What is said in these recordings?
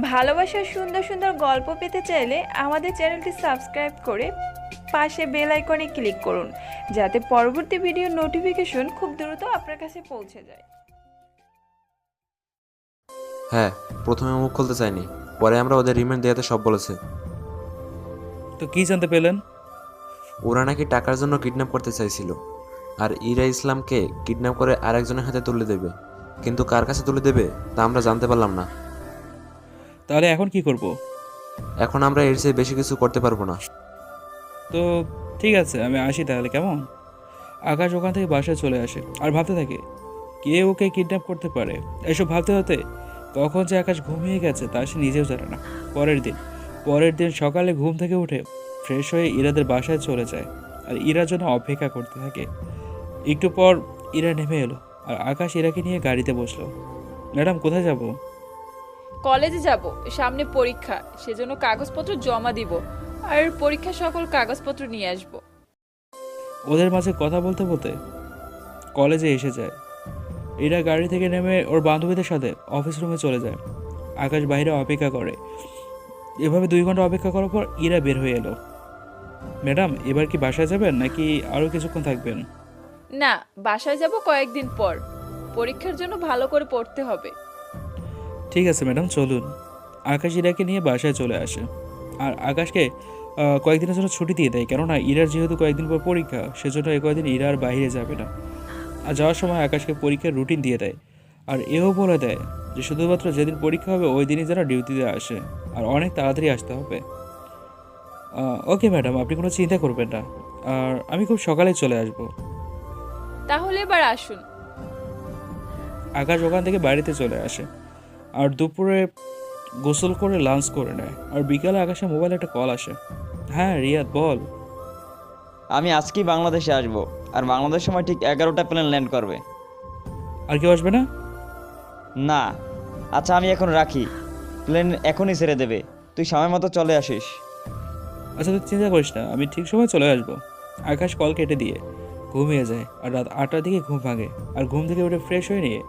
ভালোবাসার সুন্দর সুন্দর গল্প পেতে চাইলে আমাদের চ্যানেলটি সাবস্ক্রাইব করে পাশে বেল আইকনে ক্লিক করুন যাতে পরবর্তী ভিডিও নোটিফিকেশন খুব দ্রুত আপনার কাছে পৌঁছে যায়। হ্যাঁ প্রথমে মুখ খুলতে চাইনি পরে আমরা ওদের রিমান্ড দেওয়াতে সব বলেছে। তো কি জানতে পেলেন? ওরা নাকি টাকার জন্য কিডন্যাপ করতে চাইছিল আর ইরা ইসলামকে কিডন্যাপ করে আরেকজনের হাতে তুলে দেবে কিন্তু কার কাছে তুলে দেবে তা আমরা জানতে পারলাম না। তাহলে এখন কি করব? এখন আমরা এর চেয়ে বেশি কিছু করতে পারব না। তো ঠিক আছে আমি আসি তাহলে কেমন? আকাশ ওখান থেকে বাসায় চলে আসে। আর ভাবতে থাকে কে ওকে কিডন্যাপ করতে পারে? এসব ভাবতে হতে কখন যে আকাশ ঘুমিয়ে গেছে তা সে নিজেও জানে না। পরের দিন পরের দিন সকালে ঘুম থেকে উঠে ফ্রেশ হয়ে ইরাদের বাসায় চলে যায়। আর ইরার জন্য অপেক্ষা করতে থাকে। একটু পর ইরা নেমে এলো আর আকাশ ইরাকে নিয়ে গাড়িতে বসল। ম্যাডাম কোথায় যাব? কলেজে যাব সামনে পরীক্ষা সেজন্য কাগজপত্র জমা দিব আর পরীক্ষা সকল কাগজপত্র নিয়ে আসব। ওদের মাঝে কথা বলতে বলতে কলেজে এসে যায়। এরা গাড়ি থেকে নেমে ওর বান্ধবীদের সাথে অফিস রুমে চলে যায়। আকাশ বাইরে অপেক্ষা করে। এভাবে দুই ঘণ্টা অপেক্ষা করার পর ইরা বের হয়ে এলো। ম্যাডাম এবার কি বাসায় যাবেন নাকি আরও কিছুক্ষণ থাকবেন? না বাসায় যাব কয়েকদিন পর। পরীক্ষার জন্য ভালো করে পড়তে হবে। ঠিক আছে ম্যাডাম চলুন। আকাশ ইরাকে নিয়ে বাসায় চলে আসে। আর আকাশকে কয়েকদিনের জন্য ছুটি দিয়ে দেয় কেননা ইরার যেহেতু কয়েকদিন পর পরীক্ষা সেজন্য এ কয়েকদিন ইরা আর বাইরে যাবে না। আর যাওয়ার সময় আকাশকে পরীক্ষার রুটিন দিয়ে দেয়। আর এও বলে দেয় যে শুধুমাত্র যেদিন পরীক্ষা হবে ওই দিনই যারা ডিউটিতে আসে। আর অনেক তাড়াতাড়ি আসতে হবে। ওকে ম্যাডাম আপনি কোনো চিন্তা করবেন না। আর আমি খুব সকালে চলে আসব। তাহলে এবার আসুন। আকাশ ওখান থেকে বাড়িতে চলে আসে। আর দুপুরে গোসল করে লাঞ্চ করে নেয়। আর বিকালে আকাশে মোবাইলে একটা কল আসে। হ্যাঁ রিয়াদ বল। আমি আজকেই বাংলাদেশে আসব। আর বাংলাদেশ সময় ঠিক এগারোটা প্লেন ল্যান্ড করবে। আর কেউ আসবে না? না। আচ্ছা আমি এখন রাখি। প্লেন এখনই ছেড়ে দেবে। তুই সময় মতো চলে আসিস। আচ্ছা তুই চিন্তা করিস না। আমি ঠিক সময় চলে আসব। আকাশ কল কেটে দিয়ে ঘুমিয়ে যায়। আর রাত আটটার দিকে ঘুম ভাঙে। আর ঘুম থেকে উঠে ফ্রেশ হয়ে নিয়ে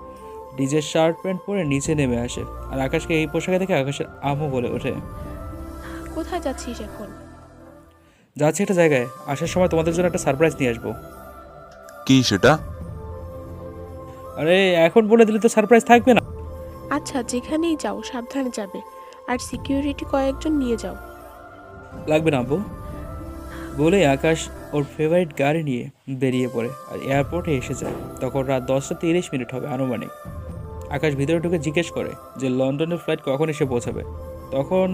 ডিজের শার্ট প্যান্ট পরে নিচে নেমে আসে আর আকাশকে এই পোশাকে দেখে আকাশের আমও বলে ওঠে। কোথায় যাচ্ছিস এখন? যাচ্ছি একটা জায়গায়। আসার সময় তোমাদের জন্য একটা সারপ্রাইজ নিয়ে আসব। কি সেটা? আরে এখন বলে দিলে তো সারপ্রাইজ থাকবে না। আচ্ছা যেখানেই যাও সাবধানে যাবে। আর সিকিউরিটি কয়েকজন নিয়ে যাও। লাগবে না আব্বু। বলে আকাশ ওর ফেভারিট গাড়ি নিয়ে বেরিয়ে পড়ে আর এয়ারপোর্টে এসে যায়। তখন রাত দশটা তিরিশ মিনিট হবে আনুমানিক। আকাশ ভিতরে ঢুকে জিজ্ঞেস করে যে লন্ডনের ফ্লাইট কখন এসে পৌঁছাবে। তখন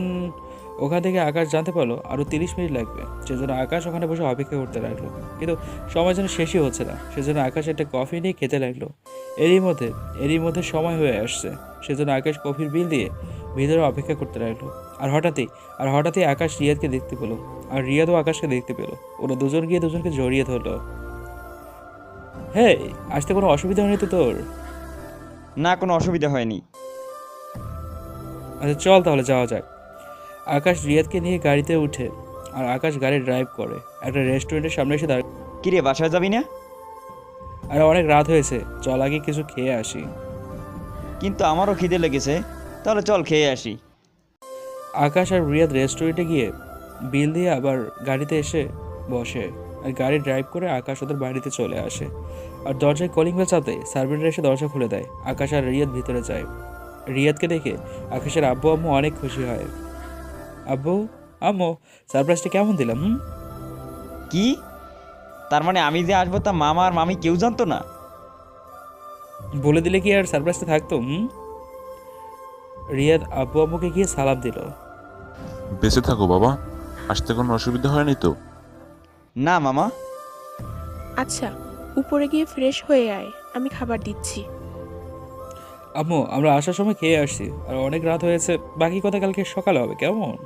ওখান থেকে আকাশ জানতে পারল আরও তিরিশ মিনিট লাগবে। সেজন্য আকাশ ওখানে বসে অপেক্ষা করতে লাগল। কিন্তু সময় যেন শেষই হচ্ছে না। সেজন্য আকাশ একটা কফি নিয়ে খেতে লাগল। এরই মধ্যে এরই মধ্যে সময় হয়ে আসছে। সেজন্য আকাশ কফির বিল দিয়ে ভিতরে অপেক্ষা করতে লাগল। আর হঠাৎই আর হঠাৎই আকাশ রিয়াদকে দেখতে পেল। আর রিয়াদও আকাশকে দেখতে পেল। ওরা দুজন গিয়ে দুজনকে জড়িয়ে ধরলো। হ্যাঁ আসতে কোনো অসুবিধা হয়নি তো তোর? না কোনো অসুবিধা হয়নি। আচ্ছা চল তাহলে যাওয়া যাক। আকাশ রিয়াদকে নিয়ে গাড়িতে উঠে আর আকাশ গাড়ি ড্রাইভ করে। একটা রেস্টুরেন্টের সামনে এসে দাঁড় কিরে বাসায় যাবি না? আর অনেক রাত হয়েছে। চল আগে কিছু খেয়ে আসি। কিন্তু আমারও খিদে লেগেছে। তাহলে চল খেয়ে আসি। আকাশ আর রিয়াদ রেস্টুরেন্টে গিয়ে বিল দিয়ে আবার গাড়িতে এসে বসে। আর গাড়ি ড্রাইভ করে আকাশ ওদের বাড়িতে চলে আসে। আর দরজায় কলিং বেল চাতে সার্ভেন্টরা এসে দরজা খুলে দেয়। আকাশ আর রিয়াদ ভিতরে যায়। রিয়াদকে দেখে আকাশের আব্বু আম্মু অনেক খুশি হয়। আব্বু আম্মু সারপ্রাইজটা কেমন দিলাম হুম? কি? তার মানে আমি যে আসব তা মামা আর মামি কেউ জানতো না? বলে দিলে কি আর সারপ্রাইজটা থাকতো হুম? রিয়াদ আব্বু আম্মুকে গিয়ে সালাম দিল। বেঁচে থাকো বাবা আসতে কোনো অসুবিধা হয়নি তো? না মামা। আচ্ছা। উপরে গিয়ে ফ্রেশ হয়ে আয় আমি খাবার দিচ্ছি। আম্মু আমরা আসার সময় খেয়ে আসছি আর অনেক রাত হয়েছে বাকি কথা কালকে সকালে হবে কেমন?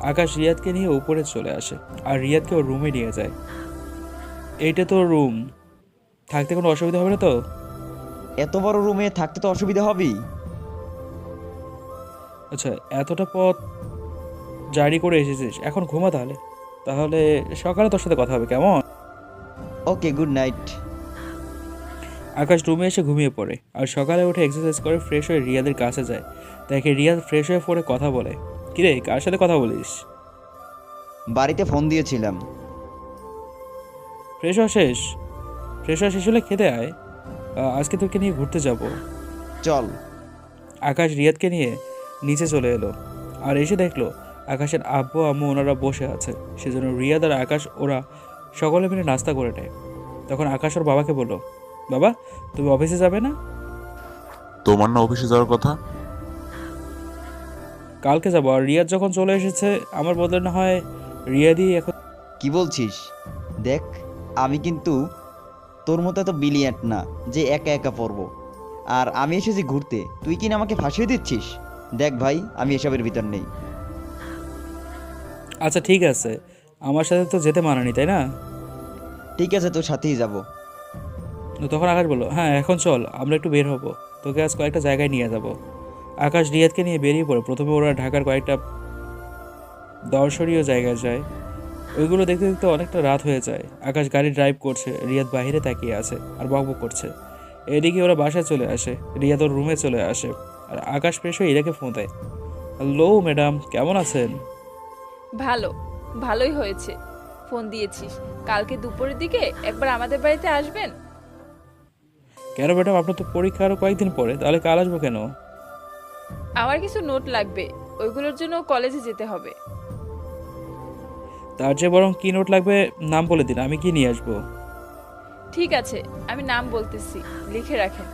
আকাশ রিয়াদকে নিয়ে উপরে চলে আসে আর রিয়াদকে ওর রুমে নিয়ে যায়। এইটা তো রুম থাকতে কোনো অসুবিধা হবে না তো? এত বড় রুমে থাকতে তো অসুবিধা হবেই। আচ্ছা এতটা পথ জারি করে এসেছিস এখন ঘুমা তাহলে। তাহলে সকালে তোর সাথে কথা হবে কেমন? ওকে গুড নাইট আকাশ রুমে এসে ঘুমিয়ে পড়ে আর সকালে উঠে এক্সারসাইজ করে ফ্রেশ হয়ে রিয়াদের কাছে যায়। দেখে রিয়াদ ফ্রেশ হয়ে ফোনে কথা বলে। কিরে কার সাথে কথা বলিস? বাড়িতে ফোন দিয়েছিলাম। ফ্রেশ হওয়া শেষ? ফ্রেশ হওয়া শেষ হলে খেতে আয়। আজকে তোকে নিয়ে ঘুরতে যাব। চল। আকাশ রিয়াদকে নিয়ে নিচে চলে এলো আর এসে দেখল আকাশের আব্বু আম্মু ওনারা বসে আছে। সেজন্য রিয়াদ আর আকাশ ওরা সকলে মিলে নাস্তা করে নেয়। তখন আকাশ ওর বাবাকে বলল বাবা তুমি অফিসে যাবে না? তোমার না অফিসে যাওয়ার কথা? কালকে যাব। আর রিয়াদ যখন চলে এসেছে আমার বদলে না হয় রিয়াদই এখন কি বলছিস? দেখ আমি কিন্তু তোর মতো এত বিলিয়ান্ট না যে একা একা পড়ব। আর আমি এসেছি ঘুরতে। তুই কি না আমাকে ফাঁসিয়ে দিচ্ছিস? দেখ ভাই আমি এসবের ভিতর নেই। আচ্ছা ঠিক আছে। আমার সাথে তো যেতে মানানি তাই না? ঠিক আছে তোর সাথেই যাব। তখন আকাশ বলল হ্যাঁ এখন চল আমরা একটু বের হব। তোকে আজ কয়েকটা জায়গায় নিয়ে যাব। আকাশ রিয়াদকে নিয়ে বেরিয়ে পড়ে। প্রথমে ওরা ঢাকার কয়েকটা দর্শনীয় জায়গায় যায়। ওইগুলো দেখতে দেখতে অনেকটা রাত হয়ে যায়। আকাশ গাড়ি ড্রাইভ করছে রিয়াদ বাইরে তাকিয়ে আছে আর বকবক করছে। এদিকে ওরা বাসায় চলে আসে রিয়াদ ওর রুমে চলে আসে আর আকাশ ফ্রেশ হয়ে ইরাকে ফোন দেয়। হ্যালো ম্যাডাম কেমন আছেন? ভালো ভালোই হয়েছে। ফোন দিয়েছিস। কালকে দুপুরের দিকে একবার আমাদের বাড়িতে আসবেন? কেন ম্যাডাম? আপনার তো পরীক্ষা আরও কয়েকদিন পরে। তাহলে কাল আসব কেন? আমার কিছু নোট লাগবে। ওইগুলোর জন্য কলেজে যেতে হবে। তার চেয়ে বরং কি নোট লাগবে নাম বলে দিন আমি কি নিয়ে আসব। ঠিক আছে আমি নাম বলতেছি লিখে রাখেন।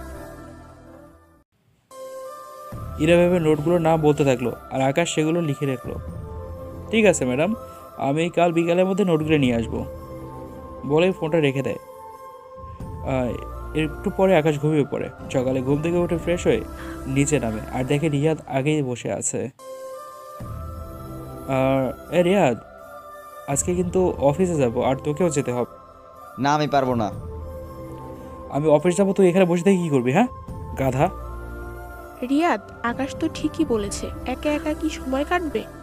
ইরা ভেবে নোটগুলোর নাম বলতে থাকল আর আকাশ সেগুলো লিখে রাখল। ঠিক আছে ম্যাডাম আমি কাল বিকালের মধ্যে নোটগুলো নিয়ে আসব। বলে ফোনটা রেখে দেয়। একটু পরে আকাশ ঘুমিয়ে পড়ে। সকালে ঘুম থেকে উঠে ফ্রেশ হয়ে নিচে নামে আর দেখে রিয়াদ আগেই বসে আছে। আর এ রিয়াদ আজকে কিন্তু অফিসে যাব আর তোকেও যেতে হবে। না আমি পারব না। আমি অফিস যাব তুই এখানে বসে থেকে কী করবি হ্যাঁ? গাধা। রিয়াদ আকাশ তো ঠিকই বলেছে একা একা কি সময় কাটবে?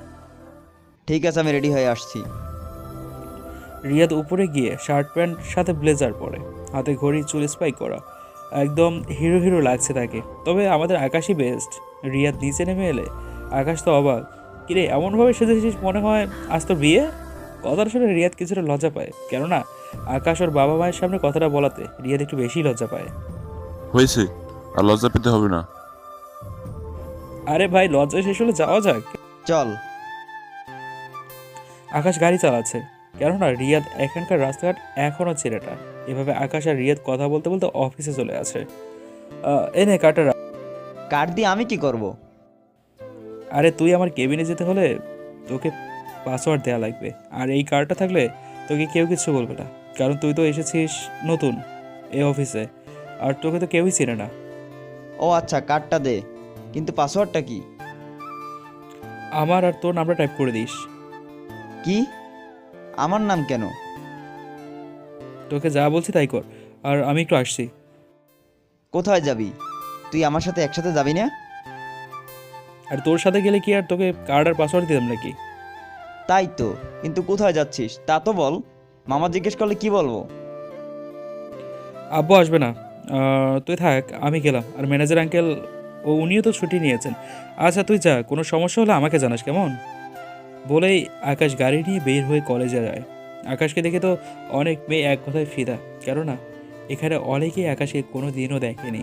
ঠিক আছে আমি রেডি হয়ে আসছি। রিয়াদ উপরে গিয়ে শার্ট প্যান্ট সাথে ব্লেজার পরে। হাতে ঘড়ি চুল স্পাইক করা। একদম হিরো হিরো লাগছে তাকে। তবে আমাদের আকাশই বেস্ট রিয়াদ নিচে নেমে এলে আকাশ তো অবাক। কিরে এমনভাবে সেজেছিস মনে হয় আজ তো বিয়ে? কথাটা শুনে রিয়াদ কিছুটা লজ্জা পায়। কেননা আকাশ ওর বাবা মায়ের সামনে কথাটা বলাতে রিয়াদ একটু বেশি লজ্জা পায়। হয়েছে আর লজ্জা পেতে হবে না। আরে ভাই লজ্জা শেষ হলে যাওয়া যাক। চল। আকাশ গাড়ি চালাচ্ছে। কেননা রিয়াদ এখানকার রাস্তাঘাট এখনও ছেলেটা। এভাবে আকাশ আর রিয়াদ কথা বলতে বলতে অফিসে চলে আসে আহ, এই নে কার্ডটা কার্ড দিয়ে আমি কি করব? আরে তুই আমার কেবিনে যেতে হলে তোকে পাসওয়ার্ড দেওয়া লাগবে। আর এই কার্ডটা থাকলে তোকে কেউ কিছু বলবে না। কারণ তুই তো এসেছিস নতুন এই অফিসে। আর তোকে তো কেউই চেনে না। ও আচ্ছা কার্ডটা দে। কিন্তু পাসওয়ার্ডটা কি? আমার আর তোর নামটা টাইপ করে দিস। কি? আমার নাম কেন? তোকে যা বলছি তাই কর আর আমি একটু আসছি। কোথায় যাবি? তুই আমার সাথে একসাথে যাবি না? আর তোর সাথে গেলে কি আর তোকে কার্ড আর পাসওয়ার্ড দিতাম নাকি? তাই তো কিন্তু কোথায় যাচ্ছিস? তা তো বল। মামা জিজ্ঞেস করলে কি বলব? আব্বু আসবে না। আহ, তুই থাক আমি গেলাম। আর ম্যানেজার আঙ্কেল ও উনিও তো ছুটি নিয়েছেন। আচ্ছা তুই যা কোনো সমস্যা হলে আমাকে জানাস কেমন? বলেই আকাশ গাড়ি নিয়ে বের হয়ে কলেজে যায়। আকাশকে দেখে তো অনেক মেয়ে এক কথায় ফিদা, কেননা এখানে অনেকেই আকাশকে কোনো দিনও দেখেনি।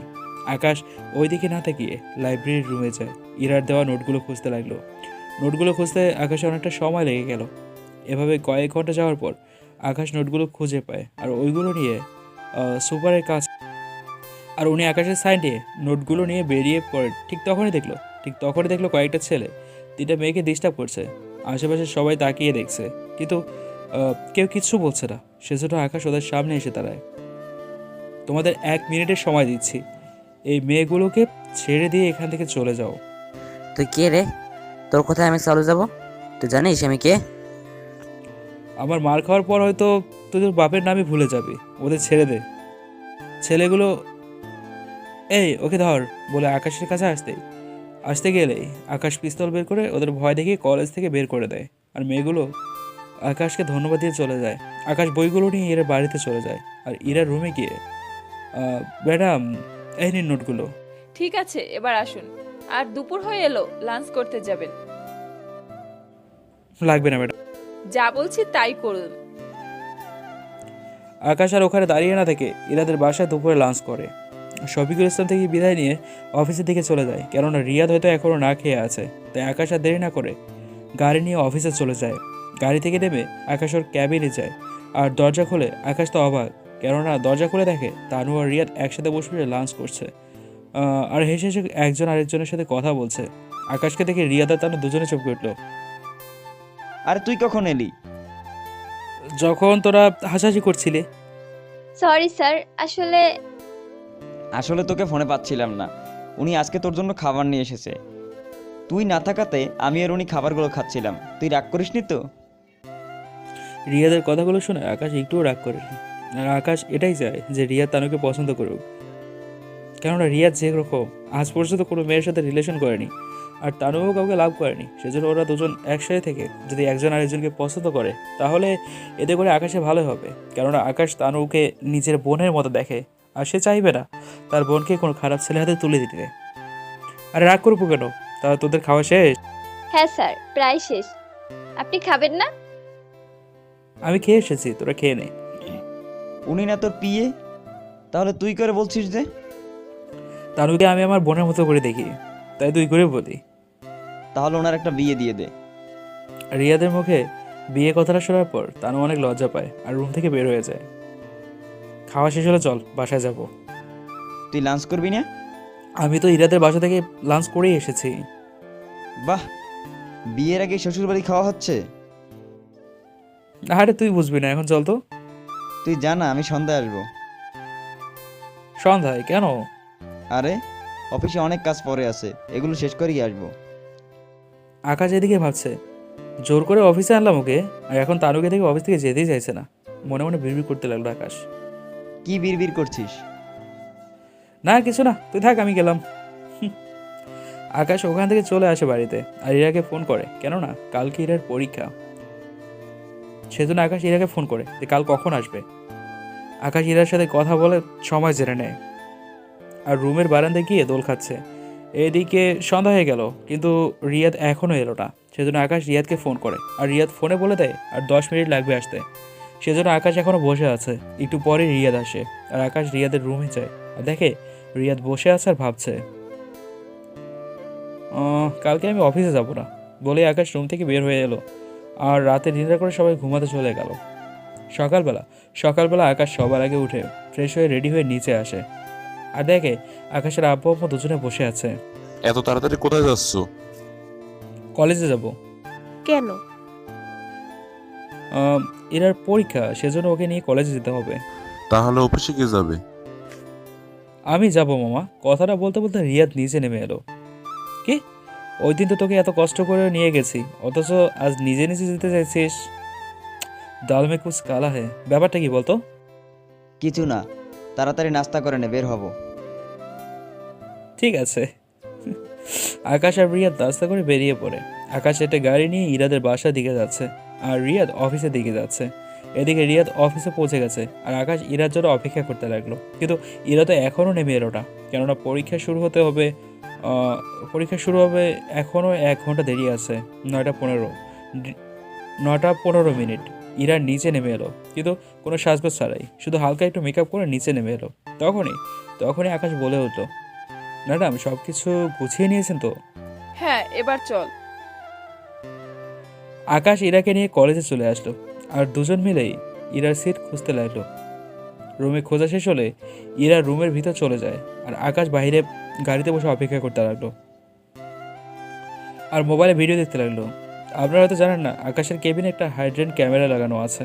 আকাশ ওই দিকে না তাকিয়ে লাইব্রেরির রুমে যায়। ইরার দেওয়া নোটগুলো খুঁজতে লাগল। নোটগুলো খুঁজতে আকাশে অনেকটা সময় লেগে গেল। এভাবে কয়েক ঘণ্টা যাওয়ার পর আকাশ নোটগুলো খুঁজে পায় আর ওইগুলো নিয়ে সুপারের কাজ আর উনি আকাশের সাইডে নোটগুলো নিয়ে বেরিয়ে পড়ে। ঠিক তখনই দেখল, ঠিক তখনই দেখল কয়েকটা ছেলে, তিনটা মেয়েকে ডিস্টার্ব করছে। আশেপাশে সবাই তাকিয়ে দেখছে। কিন্তু কেউ কিচ্ছু বলছে না। সে সেজন্য আকাশ ওদের সামনে এসে দাঁড়ায়। তোমাদের এক মিনিটের সময় দিচ্ছি। এই মেয়েগুলোকে ছেড়ে দিয়ে এখান থেকে চলে যাও। তুই কে রে? তোর কোথায় আমি চলে যাব? তুই জানিস আমি কে? আমার মার খাওয়ার পর হয়তো তোদের বাপের নামই ভুলে যাবি। ওদের ছেড়ে দে। ছেলেগুলো এই ওকে ধর বলে আকাশের কাছে আসতেই আসতে গেলেই আকাশ পিস্তল বের করে ওদের ভয় দেখিয়ে কলেজ থেকে বের করে দেয়। আর মেয়েগুলো আকাশকে ধন্যবাদ দিয়ে চলে যায়। আকাশ বইগুলো নিয়ে ইরার বাড়িতে চলে যায়। আর ইরার রুমে গিয়ে ম্যাডাম এই নিন নোটগুলো। ঠিক আছে এবার আসুন। আর দুপুর হয়ে এলো লাঞ্চ করতে যাবেন। লাগবে না ম্যাডাম। যা বলছি তাই করুন। আকাশ আর ওখানে দাঁড়িয়ে না থেকে ইরাদের বাসায় দুপুরে লাঞ্চ করে। শফিকুল ইসলাম থেকে বিদায় নিয়ে অফিসের দিকে চলে যায় কেননা রিয়াদ হয়তো এখনও না খেয়ে আছে তাই আকাশ আর দেরি না করে গাড়ি নিয়ে অফিসে চলে যায়। গাড়ি থেকে নেমে আকাশ ওর ক্যাবিনে যায় আর দরজা খুলে আকাশ তো অবাক কেননা দরজা খুলে দেখে তানু আর রিয়াদ একসাথে বসে বসে লাঞ্চ করছে। আর হেসে হেসে একজন আরেকজনের সাথে কথা বলছে। আকাশকে দেখে রিয়াদ আর তানু দুজনে চমকে উঠল। আর তুই কখন এলি? যখন তোরা হাসাহাসি করছিলি। সরি স্যার আসলে আসলে তোকে ফোনে পাচ্ছিলাম না। উনি আজকে তোর জন্য খাবার নিয়ে এসেছে। তুই না থাকাতে আমি আর উনি খাবারগুলো খাচ্ছিলাম। তুই রাগ করিসনি তো? রিয়াদের কথাগুলো শুনে আকাশ একটুও রাগ করে আর আকাশ এটাই চায় যে রিয়া তানুকে পছন্দ করুক। কেননা রিয়া যে রকম আজ পর্যন্ত কোনো মেয়ের সাথে রিলেশন করেনি। আর তানুও কাউকে লাভ করেনি। সেজন্য ওরা দুজন একসাথে থেকে যদি একজন আরেকজনকে পছন্দ করে, তাহলে এতে করে আকাশে ভালো হবে। কেননা আকাশ তানুকে নিজের বোনের মতো দেখে। আর সে চাইবে না। তার বোনকে কোনো খারাপ ছেলে হাতে তুলে দিতে। আরে রাগ করব কেন? তা তোদের খাওয়া শেষ? হ্যাঁ স্যার প্রায় শেষ। আপনি খাবেন না? আমি খেয়ে এসেছি তোরা খেয়ে নে। উনি না তোর পিয়ে? তাহলে তুই করে বলছিস যে? তানুকে আমি আমার বোনের মতো করে দেখি। তাই তুই করে বলি। তাহলে ওনার একটা বিয়ে দিয়ে দে। রিয়াদের মুখে বিয়ে কথাটা শোনার পর তানু অনেক লজ্জা পায় আর রুম থেকে বের হয়ে যায়। খাওয়া শেষ হলে চল বাসায় যাব। তুই লাঞ্চ করবি না? আমি তো ইরাদের বাসা থেকে লাঞ্চ করেই এসেছি। বাহ বিয়ের আগে শ্বশুর বাড়ি খাওয়া হচ্ছে? আরে তুই বুঝবি না এখন চল তো। তুই জানা আমি সন্ধ্যায় আসব। সন্ধ্যায়? কেন? আরে অফিসে অনেক কাজ পরে আছে এগুলো শেষ করেই আসব। আকাশ এদিকে ভাবছে জোর করে অফিসে আনলাম ওকে আর এখন তানুকে থেকে অফিস থেকে যেতেই চাইছে না। মনে মনে বিড়বিড় করতে লাগল আকাশ। কি বিড়বিড় করছিস? না, কিছু না, তুই থাক, আমি গেলাম। আকাশ ওখান থেকে চলে আসে বাড়িতে, আর ইরাকে ফোন করে। কেননা, কালকে ইরার পরীক্ষা। সেজন্য আকাশ ইরাকে ফোন করে যে কাল কখন আসবে। আকাশ ইরার সাথে কথা বলে সময় জেনে নেয়। আর রুমের বারান্দায় গিয়ে দোল খাচ্ছে। এদিকে সন্ধ্যা হয়ে গেল, কিন্তু রিয়াদ এখনও এলো না। সেজন্য আকাশ রিয়াদকে ফোন করে। আর রিয়াদ ফোনে বলে দেয়, আর দশ মিনিট লাগবে আসতে। সেজন্য আকাশ এখনও বসে আছে। একটু পরে রিয়াদ আসে আর আকাশ রিয়াদের রুমে যায়। আর দেখে রিয়াদ বসে আছে আর ভাবছে কালকে আমি অফিসে যাব না। বলে আকাশ রুম থেকে বের হয়ে এলো আর রাতে ডিনার করে সবাই ঘুমাতে চলে গেল। সকালবেলা সকালবেলা আকাশ সবার আগে উঠে ফ্রেশ হয়ে রেডি হয়ে নিচে আসে। আর দেখে আকাশের আব্বু আম্মু দুজনে বসে আছে। এত তাড়াতাড়ি কোথায় যাচ্ছ? কলেজে যাব। কেন? এরার পরীক্ষা সেজন্য ওকে নিয়ে কলেজে যেতে হবে। তাহলে অফিসে কে যাবে? আমি যাব মামা। কথাটা বলতে বলতে রিয়াদ নিচে নেমে এলো। কি? ওই দিন তো তোকে এত কষ্ট করে নিয়ে গেছি। অথচ আজ নিজে নিজে যেতে চাইছিস? ডাল মে কুছ কালা হে ব্যাপারটা কি বলতো? কিছু না। তাড়াতাড়ি নাস্তা করে নে বের হব। ঠিক আছে। আকাশ আর রিয়াদ রাস্তা করে বেরিয়ে পড়ে। আকাশ একটা গাড়ি নিয়ে ইরাদের বাসার দিকে যাচ্ছে। আর রিয়াদ অফিসের দিকে যাচ্ছে। এদিকে রিয়াদ অফিসে পৌঁছে গেছে আর আকাশ ইরার জন্য অপেক্ষা করতে লাগল। কিন্তু ইরা তো এখনও নেমে এলো না, কেননা পরীক্ষা শুরু হতে হবে পরীক্ষা শুরু হবে এখনও এক ঘণ্টা দেরি আছে, নয়টা পনেরো নটা পনেরো মিনিট। ইরা নিচে নেমে এলো, কিন্তু কোনো সাজগোজ ছাড়াই, শুধু হালকা একটু মেকআপ করে নিচে নেমে এলো। তখনই তখনই আকাশ বলে উঠল, ম্যাডাম সব কিছু গুছিয়ে নিয়েছেন তো? হ্যাঁ এবার চল। আকাশ ইরাকে নিয়ে কলেজে চলে আসলো আর দুজন মিলেই ইরার সিট খুঁজতে লাগল। রুমে খোঁজা শেষ হলে ইরা রুমের ভিতর চলে যায় আর আকাশ বাইরে গাড়িতে বসে অপেক্ষা করতে লাগল। আর মোবাইলে ভিডিও দেখতে লাগল। আপনারা হয়তো জানেন না, আকাশের কেবিনে একটা হাইড্রেন ক্যামেরা লাগানো আছে।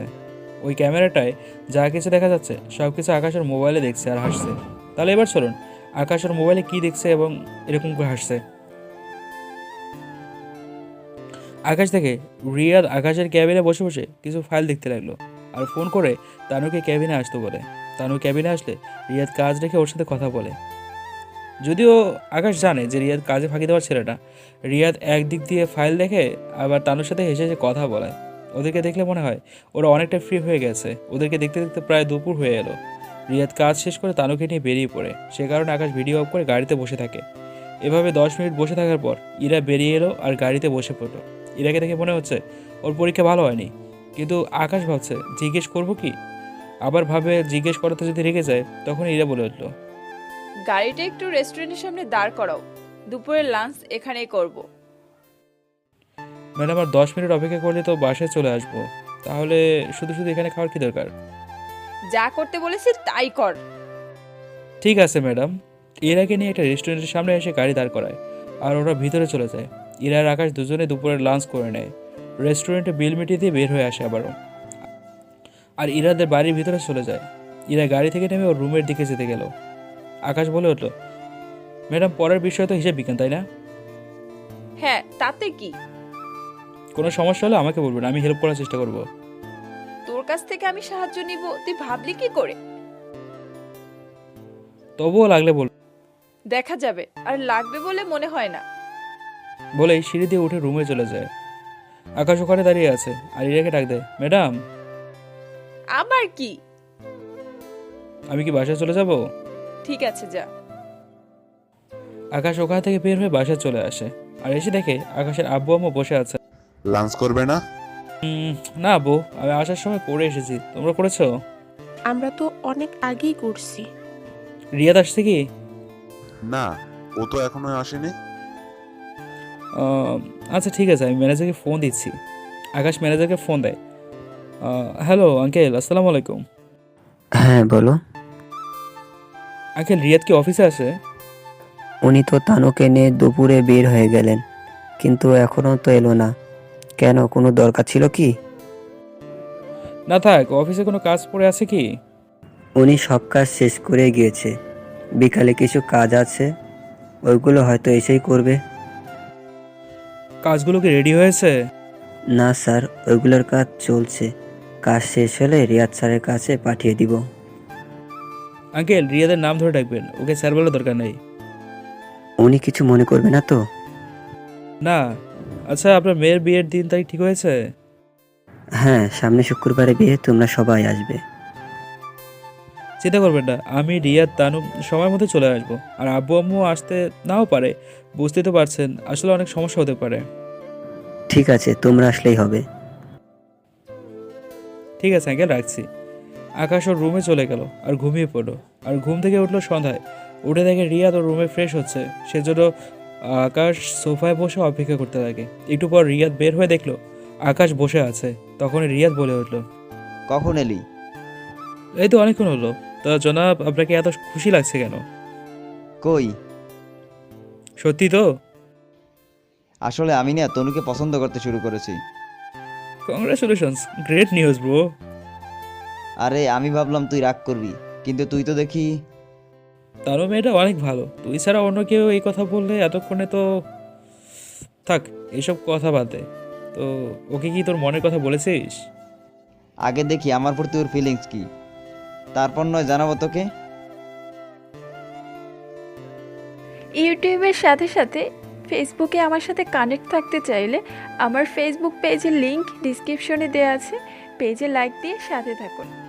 ওই ক্যামেরাটায় যা কিছু দেখা যাচ্ছে, সব কিছু আকাশের মোবাইলে দেখছে আর হাসছে। তাহলে এবার চলুন, আকাশের মোবাইলে কি দেখছে এবং এরকম করে হাসছে। আকাশ থেকে রিয়াদ আকাশের ক্যাবিনে বসে বসে কিছু ফাইল দেখতে লাগল আর ফোন করে তানুকে ক্যাবিনে আসতে বলে। তানু ক্যাবিনে আসলে রিয়াদ কাজ রেখে ওর সাথে কথা বলে। যদিও আকাশ জানে যে রিয়াদ কাজে ফাঁকি দেওয়ার ছেলেটা, রিয়াদ একদিক দিয়ে ফাইল দেখে আবার তানুর সাথে হেসে হেসে কথা বলে। ওদেরকে দেখলে মনে হয় ওরা অনেকটা ফ্রি হয়ে গেছে। ওদেরকে দেখতে দেখতে প্রায় দুপুর হয়ে এলো। রিয়াদ কাজ শেষ করে তানুকে নিয়ে বেরিয়ে পড়ে। সে কারণে আকাশ ভিডিও অফ করে গাড়িতে বসে থাকে। এভাবে দশ মিনিট বসে থাকার পর ইরা বেরিয়ে এলো আর গাড়িতে বসে পড়ল। ইরাকে দেখে মনে হচ্ছে ওর পরীক্ষা ভালো হয়নি। কিন্তু আকাশ ভাবছে জিজ্ঞেস করব কি? আবার ভাবে জিজ্ঞেস করাতে যদি রেগে যায় তখন ইরা বলে উঠল গাড়িটা একটু রেস্টুরেন্টের সামনে দাঁড় করাও। দুপুরের লাঞ্চ এখানেই করব। ম্যাডাম আর দশ মিনিট অপেক্ষা করলে তো বাসায় চলে আসব। তাহলে শুধু শুধু এখানে খাওয়ার কি দরকার? যা করতে বলেছি তাই কর। ঠিক আছে ম্যাডাম। ইরাকে নিয়ে একটা রেস্টুরেন্টের সামনে এসে গাড়ি দাঁড় করায় আর ওরা ভিতরে চলে যায়। ইরা আর আকাশ দুজনে দুপুরে লাঞ্চ করে নেয়। রেস্টুরেন্টে বিল মিটিয়ে দিয়ে বের হয়ে আসে আবারও। আর ইরাদের বাড়ির ভিতরে চলে যায়। ইরা গাড়ি থেকে নেমে ওর রুমের দিকে যেতে গেল। আকাশ বলে উঠল ম্যাডাম পরের বিষয় তো হিসেব বিজ্ঞান তাই না? হ্যাঁ তাতে কি? কোনো সমস্যা হলে আমাকে বলবেন আমি হেল্প করার চেষ্টা করব। তোর কাছ থেকে আমি সাহায্য নিব তুই ভাবলি কি করে? তবুও লাগলে বল দেখা যাবে আর লাগবে বলে মনে হয় না। বলেই সিঁড়ি দিয়ে উঠে রুমে চলে যায়। আকাশ ওখানে দাঁড়িয়ে আছে আর ইরাকে ডাক দেয় ম্যাডাম! আবার কি? আমি কি বাসায় চলে যাব? ঠিক আছে যা। আকাশ ওখান থেকে বের হয়ে বাসায় চলে আসে আর এসে দেখে আকাশের আব্বু আম্মু বসে আছে। লাঞ্চ করবে না? না আব্বু আমি আসার সময় করে এসেছি। তোমরা করেছ আমরা তো অনেক আগেই করছি। রিয়াদ আসছে কি? না ও তো এখনও আসেনি। আচ্ছা ঠিক আছে আমি ম্যানেজারকে ফোন দিচ্ছি। আকাশ ম্যানেজারকে ফোন দেয়। হ্যালো আঙ্কেল আসসালামু আলাইকুম। হ্যাঁ বলো। আঙ্কেল রিয়াদ কি অফিসে আছে? উনি তো তানুকে নিয়ে দুপুরে বের হয়ে গেলেন কিন্তু এখনও তো এলো না। কেন কোনো দরকার ছিল কি? না থাক অফিসে কোনো কাজ পড়ে আছে কি? উনি সব কাজ শেষ করে গিয়েছে। বিকালে কিছু কাজ আছে ওইগুলো হয়তো এসেই করবে। কাজগুলো কি রেডি হয়েছে? না স্যার ওইগুলোর কাজ চলছে। কাজ শেষ হলে রিয়াদ স্যারের কাছে পাঠিয়ে দিব। আঙ্কেল রিয়াদের নাম ধরে ডাকবেন। ওকে স্যার বলার দরকার নেই। উনি কিছু মনে করবে না তো? না। আচ্ছা আপনার মেয়ের বিয়ের দিন তারিখ ঠিক হয়েছে? হ্যাঁ সামনে শুক্রবারে বিয়ে তোমরা সবাই আসবে। চিন্তা করবেন না আমি রিয়াদ তানু সময় মতো চলে আসব। আর আব্বু আম্মু আসতে নাও পারে বুঝতে তো পারছেন আসলে অনেক সমস্যা হতে পারে। ঠিক আছে তোমরা আসলেই হবে। ঠিক আছে আঙ্কেল রাখছি। আকাশ ওর রুমে চলে গেল আর ঘুমিয়ে পড়ল। আর ঘুম থেকে উঠল সন্ধ্যায়। উঠে দেখে রিয়াদ ওর রুমে ফ্রেশ হচ্ছে। সেজন্য আকাশ সোফায় বসে অপেক্ষা করতে থাকে একটু পর রিয়াদ বের হয়ে দেখল আকাশ বসে আছে। তখন রিয়াদ বলে উঠল কখন এলি? এই তো অনেকক্ষণ হলো। তা জনাব আপনাকে এত খুশি লাগছে কেন? কই? সত্যি তো? আসলে আমি না তনুকে পছন্দ করতে শুরু করেছি। কংগ্রাচুলেশনস গ্রেট নিউজ ব্রো আরে আমি ভাবলাম তুই রাগ করবি কিন্তু তুই তো দেখি তারও মেয়েটা অনেক ভালো। তুই ছাড়া অন্য কেউ এই কথা বললে এতক্ষণে তো থাক এসব কথা বাদ দে। তো ওকে কি তোর মনের কথা বলেছিস? আগে দেখি আমার প্রতি ওর ফিলিংস কি? তারপর নয়, জানাব তোকে। ইউটিউবের সাথে সাথে ফেসবুকে আমার সাথে কানেক্ট থাকতে চাইলে আমার ফেসবুক পেজের লিংক ডিসক্রিপশনে দেওয়া আছে। পেজে লাইক দিয়ে সাথে থাকুন।